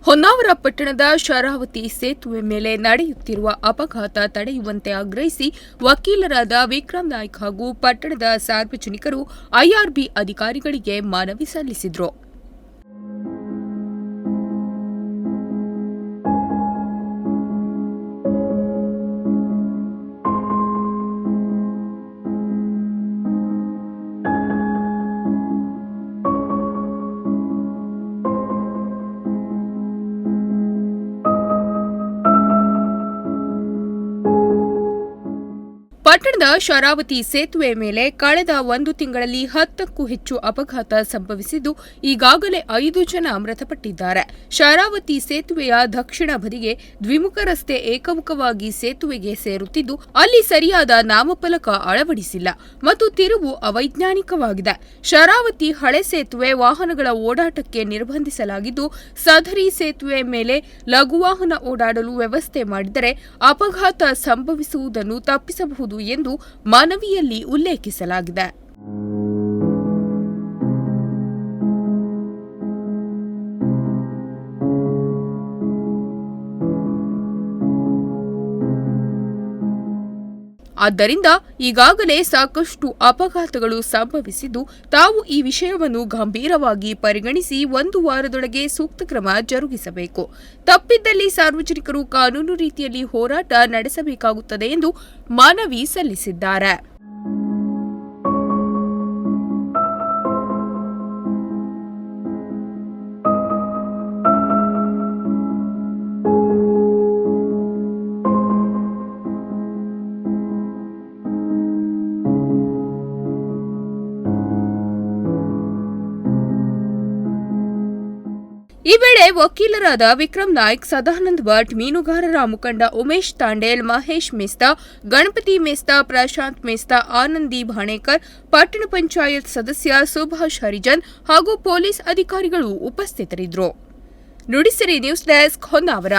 ಹೊನ್ನಾವರ ಪಟ್ಟಣದ ಶರಾವತಿ ಸೇತುವೆ ಮೇಲೆ ನಡೆಯುತ್ತಿರುವ ಅಪಘಾತ ತಡೆಯುವಂತೆ ಆಗ್ರಹಿಸಿ ವಕೀಲರಾದ ವಿಕ್ರಮ್ ನಾಯ್ಕ್ ಹಾಗೂ ಪಟ್ಟಣದ ಸಾರ್ವಜನಿಕರು ಐಆರ್ಬಿ ಅಧಿಕಾರಿಗಳಿಗೆ ಮನವಿ ಸಲ್ಲಿಸಿದರು. ಪಟ್ಟಣದ ಶರಾವತಿ ಸೇತುವೆ ಮೇಲೆ ಕಳೆದ ಒಂದು ತಿಂಗಳಲ್ಲಿ ಹತ್ತಕ್ಕೂ ಹೆಚ್ಚು ಅಪಘಾತ ಸಂಭವಿಸಿದ್ದು, ಈಗಾಗಲೇ ಐದು ಜನ ಮೃತಪಟ್ಟಿದ್ದಾರೆ. ಶರಾವತಿ ಸೇತುವೆಯ ದಕ್ಷಿಣ ಬದಿಗೆ ದ್ವಿಮುಖ ರಸ್ತೆ ಏಕಮುಖವಾಗಿ ಸೇತುವೆಗೆ ಸೇರುತ್ತಿದ್ದು, ಅಲ್ಲಿ ಸರಿಯಾದ ನಾಮಫಲಕ ಅಳವಡಿಸಿಲ್ಲ ಮತ್ತು ತಿರುವು ಅವೈಜ್ಞಾನಿಕವಾಗಿದೆ. ಶರಾವತಿ ಹಳೆ ಸೇತುವೆ ವಾಹನಗಳ ಓಡಾಟಕ್ಕೆ ನಿರ್ಬಂಧಿಸಲಾಗಿದ್ದು, ಸದರಿ ಸೇತುವೆ ಮೇಲೆ ಲಘು ವಾಹನ ಓಡಾಡಲು ವ್ಯವಸ್ಥೆ ಮಾಡಿದರೆ ಅಪಘಾತ ಸಂಭವಿಸುವುದನ್ನು ತಪ್ಪಿಸಬಹುದು ಎಂದು ಮನವಿಯಲ್ಲಿ ಉಲ್ಲೇಖಿಸಲಾಗಿದೆ. ಆದ್ದರಿಂದ ಈಗಾಗಲೇ ಸಾಕಷ್ಟು ಅಪಘಾತಗಳು ಸಂಭವಿಸಿದ್ದು ತಾವು ಈ ವಿಷಯವನ್ನು ಗಂಭೀರವಾಗಿ ಪರಿಗಣಿಸಿ ಒಂದು ವಾರದೊಳಗೆ ಸೂಕ್ತ ಕ್ರಮ ಜರುಗಿಸಬೇಕು. ತಪ್ಪಿದ್ದಲ್ಲಿ ಸಾರ್ವಜನಿಕರು ಕಾನೂನು ರೀತಿಯಲ್ಲಿ ಹೋರಾಟ ನಡೆಸಬೇಕಾಗುತ್ತದೆ ಎಂದು ಮನವಿ ಸಲ್ಲಿಸಿದ್ದಾರೆ. ಈ ವೇಳೆ ವಕೀಲರಾದ ವಿಕ್ರಮ್ ನಾಯ್ಕ್, ಸದಾನಂದ್ ಭಟ್, ಮೀನುಗಾರರ ಮುಖಂಡ ಉಮೇಶ್ ತಾಂಡೇಲ್, ಮಹೇಶ್ ಮೆಸ್ತಾ, ಗಣಪತಿ ಮೆಸ್ತಾ, ಪ್ರಶಾಂತ್ ಮೆಸ್ತಾ, ಆನಂದಿ ಭಾಣೇಕರ್, ಪಟ್ಟಣ ಪಂಚಾಯತ್ ಸದಸ್ಯ ಸುಭಾಷ್ ಹರಿಜನ್ ಹಾಗೂ ಪೊಲೀಸ್ ಅಧಿಕಾರಿಗಳು ಉಪಸ್ಥಿತರಿದ್ದರು. Nudisiri news desk Honnavar.